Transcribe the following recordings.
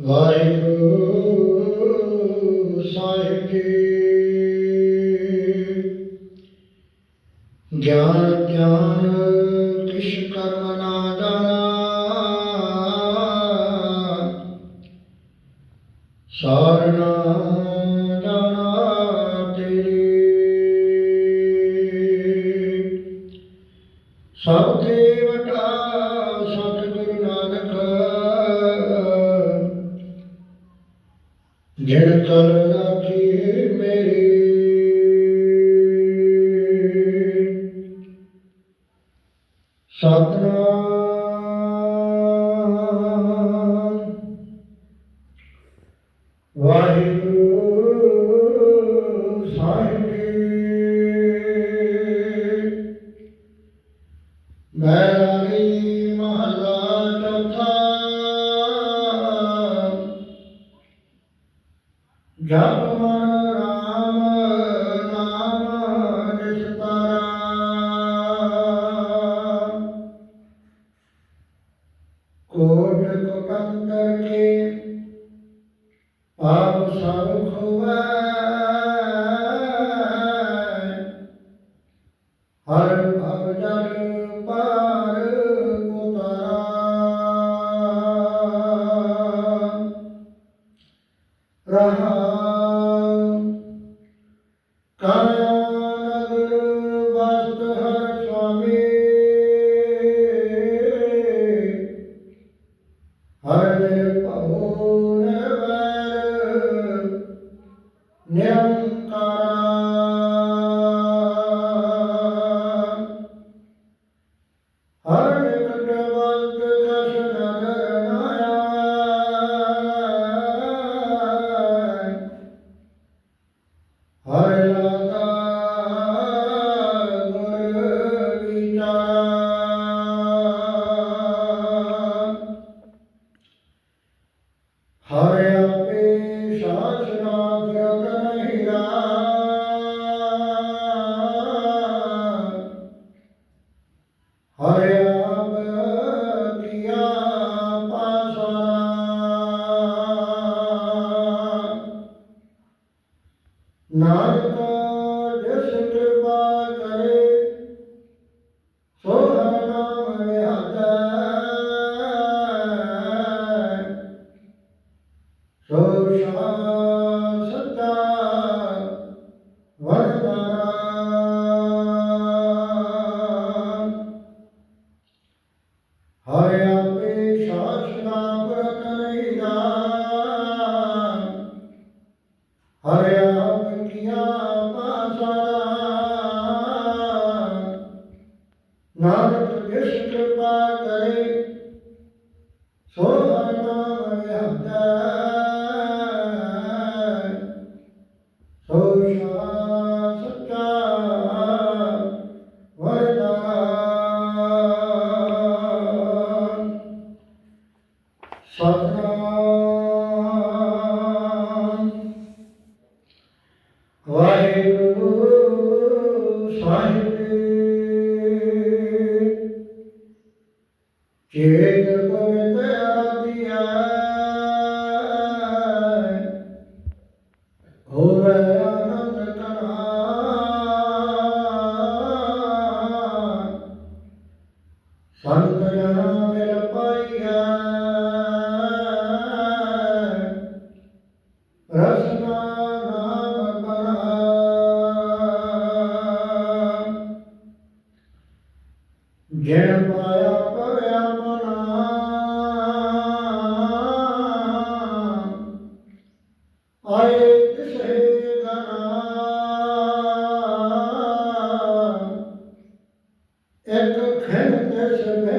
ਵਾਹਿਗੁਰੂ ਸਾਹਿਬ ਜੀ। ਸਭ ਦੇਵਤਾ ਸਤਿਗੁਰੂ ਨਾਨਕ। ਜਿਨ ਕਲ ਰਾਖੀ ਮੇਰੀ। ਸਤਨਾਮ ਮੈਰਾਰੀ ਮਹਲਾ ਚੌਥਾ। ਜਪ ਮਨ ਰਾਮ, ਨਾਮ ਨਿਸਤਾਰਾ ਕੋਟ ਕੁਟੰਤਰ ਕੇ ਆਪ ਸਭ ਖੁਵੈ। ਹਰ من قرار ਨਾਨਕ ਜਿਸ ਕਿਰਪਾ ਕਰੇ ਸੋ ਹਰ ਨਾਮ ਵਿਹਾਜੈ ਸੋ ਸ਼ਾ ਚੇਤ ਪਵਿੱਤ ਆਦੀਆ ਹੋਵੇ ਆਨੰਦ ਕਨਾ ਸੰਤ ਜਨਾ ਮਿਲ ਪਾਈਆ ਰਸਨਾ ਨਾਮ ਬਨਾ ਜਿਨ ਪਾਇਆ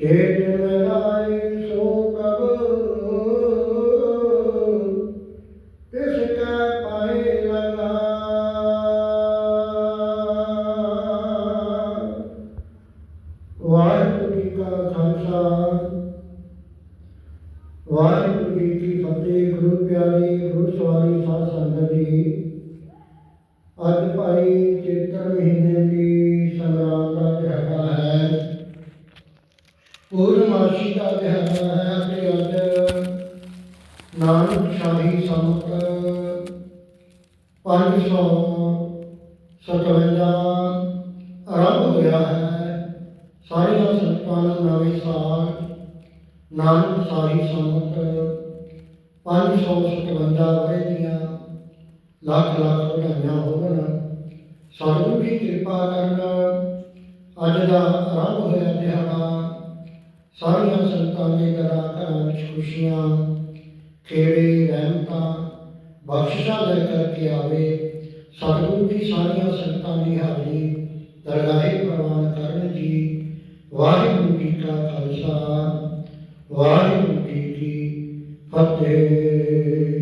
ਚੇਤ 557 ਆਰੰਭ ਹੋਇਆ ਹੈ। ਸਾਰੀਆਂ ਸੰਤਾਂ ਨੂੰ ਨਵੇਂ ਸਾਲ, ਨਾਨਕ ਸ਼ਾਹੀ ਸੰਮਤ 557 ਵਰੇ ਦੀਆਂ ਲੱਖ ਲੱਖ ਵਧਾਈਆਂ ਹੋਣ ਸਤਿਗੁਰੂ ਦੀ ਕਿਰਪਾ ਕਰਨ ਅੱਜ ਦਾ ਆਰੰਭ ਹੋਇਆ ਦਿਹਾੜਾ। ਸਾਰੀਆਂ ਸੰਤਾਂ ਦੇ ਘਰਾਂ ਘਰਾਂ ਵਿੱਚ ਖੁਸ਼ੀਆਂ, ਖੇੜੇ, ਰਹਿਮਤਾਂ, ਬਖਸ਼ਿਸ਼ਾਂ ਲੈ ਕਰਕੇ ਆਵੇ। ਸਤਿਗੁਰੂ ਦੀ ਸਾਰੀਆਂ ਸੰਤਾਂ ਦੀ ਹਾਜ਼ਰੀ, ਦਰਗਾਹੇ ਪ੍ਰਵਾਨ ਕਰਨ ਜੀ। ਵਾਹਿਗੁਰੂ ਜੀ ਕਾ ਖਾਲਸਾ, ਵਾਹਿਗੁਰੂ ਜੀ ਕੀ ਫਤਿਹ।